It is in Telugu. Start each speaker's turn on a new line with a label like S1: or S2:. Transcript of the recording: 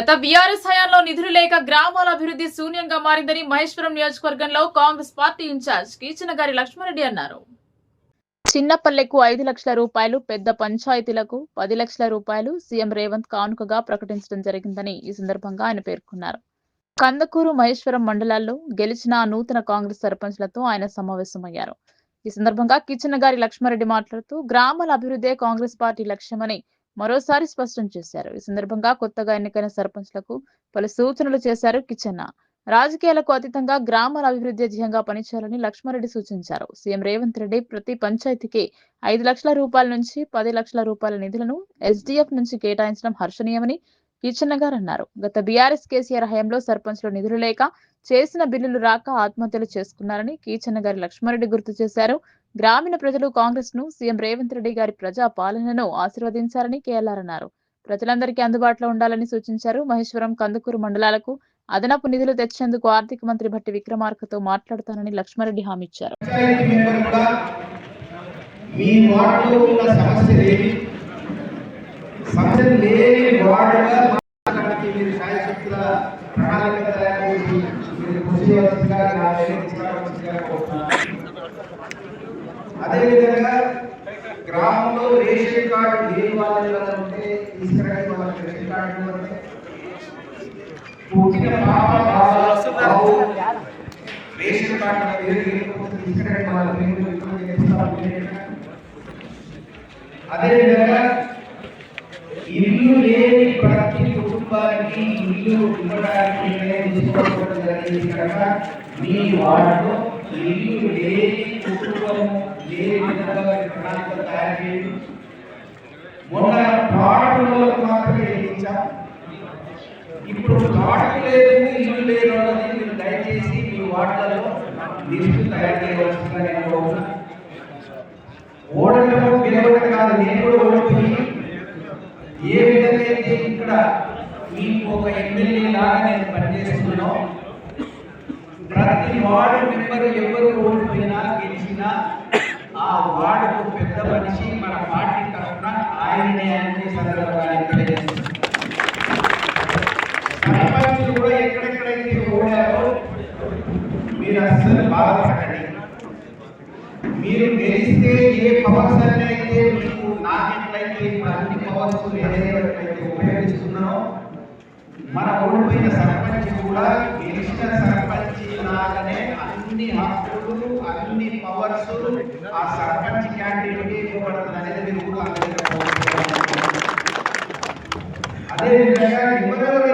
S1: గత బీఆర్ఎస్ హయాంలో నిధులు లేక గ్రామాల అభివృద్ధి శూన్యంగా మారిందని మహేశ్వరం నియోజకవర్గంలో కాంగ్రెస్ పార్టీ ఇన్ఛార్జ్ కీచనగారి లక్ష్మారెడ్డి అన్నారు. చిన్నపల్లెకు ఐదు లక్షల రూపాయలు పెద్ద పంచాయతీలకు పది లక్షల రూపాయలు సీఎం రేవంత్ కానుకగా ప్రకటించడం జరిగిందని ఈ సందర్భంగా ఆయన పేర్కొన్నారు. కందకూరు మహేశ్వరం మండలాల్లో గెలిచిన నూతన కాంగ్రెస్ సర్పంచ్లతో ఆయన సమావేశమయ్యారు. ఈ సందర్భంగా కిచెన్ గారి లక్ష్మారెడ్డి మాట్లాడుతూ గ్రామాల అభివృద్ధే కాంగ్రెస్ పార్టీ లక్ష్యమని మరోసారి స్పష్టం చేశారు. ఈ సందర్భంగా కొత్తగా ఎన్నికైన సర్పంచ్లకు పలు సూచనలు చేశారు కిచెన్న. రాజకీయాలకు అతీతంగా గ్రామాల అభివృద్ధి ధ్యేయంగా పనిచేయాలని లక్ష్మారెడ్డి సూచించారు. సీఎం రేవంత్ రెడ్డి ప్రతి పంచాయతీకి ఐదు లక్షల రూపాయల నుంచి పది లక్షల రూపాయల నిధులను ఎస్డీఎఫ్ నుంచి కేటాయించడం హర్షణీయమని కిచెన్న గారు అన్నారు. గత బీఆర్ఎస్ కేసీఆర్ హయాంలో సర్పంచ్లు నిధులు లేక చేసిన బిల్లులు రాక ఆత్మహత్యలు చేసుకున్నారని కీచన్న గారి లక్ష్మారెడ్డి గుర్తు చేశారు. గ్రామీణ ప్రజలు కాంగ్రెస్ను సీఎం రేవంత్ రెడ్డి గారి ప్రజా పాలనను ఆశీర్వదించారని కేఎల్ఆర్ అన్నారు. ప్రజలందరికీ అందుబాటులో ఉండాలని సూచించారు మహేశ్వరం కందుకూరు మండలాలకు. అదనపు నిధులు తెచ్చేందుకు ఆర్థిక మంత్రి భట్టి విక్రమార్కతో మాట్లాడుతానని లక్ష్మారెడ్డి హామీ ఇచ్చారు.
S2: పంచాయతీ అదేవిధంగా గ్రామంలో రేషన్ కార్డు లేని వాళ్ళు ఎవరైనా ఉంటే తీసుకురండి వాళ్ళకి రేషన్ కార్డు ఇవ్వండి పుట్టిన పాప బాబు రేషన్ కార్డు పేరు లేకపోతే తీసుకురండి వాళ్ళ పేరు. అదేవిధంగా ఇల్లు లేని ప్రతి కుటుంబానికి ఇల్లు ఇవ్వడానికి నిర్ణయం తీసుకోవడం జరిగింది కనుక మీ వార్డులో ఇల్లు లేని కుటుంబము విధంగా ప్రణాళిక తయారు చేయండి. మొన్న పాటలకు మాత్రమే ఇచ్చాం ఇప్పుడు తోటకు లేదు ఇల్లు లేదు అన్నది మీరు దయచేసి మీ వార్డులలో లిస్టు తయారు చేయవలసిందిగా నేను కోరుతున్నాను ఓడటము గెలవడం కాదు నేను కూడా ఓడిపోయి ఏ విధంగా అయితే ఇక్కడ మీకు ఒక ఎమ్మెల్యే లాగా నేను పనిచేస్తున్నాను ప్రతి వార్డు మెంబర్ ఎవరు ఓడిపోయినా ఆ వార్డుకు పెద్ద మనిషి మన పార్టీ తరఫున ఆయననే అనే సందర్భంగా సర్పంచులు కూడా ఎక్కడెక్కడైతే ఓడారో మీరు అస్సలు బాధపడండి మీరు గెలిస్తే ఏ పవర్స్ అయితే మీకు నాకెట్లయితే ఇప్పుడు అన్ని పవర్స్ ఏదైతే ఉపయోగిస్తున్నారో మన ఓడిపోయిన సర్పంచ్ కూడా గెలిచిన సర్పంచ్ లాగానే అన్ని హక్కులు అన్ని పవర్స్ ఆ సర్పంచ్ క్యాండిడేట్ ఇవ్వబడుతుంది అనేది మీరు కూడా అందరికీ అదేవిధంగా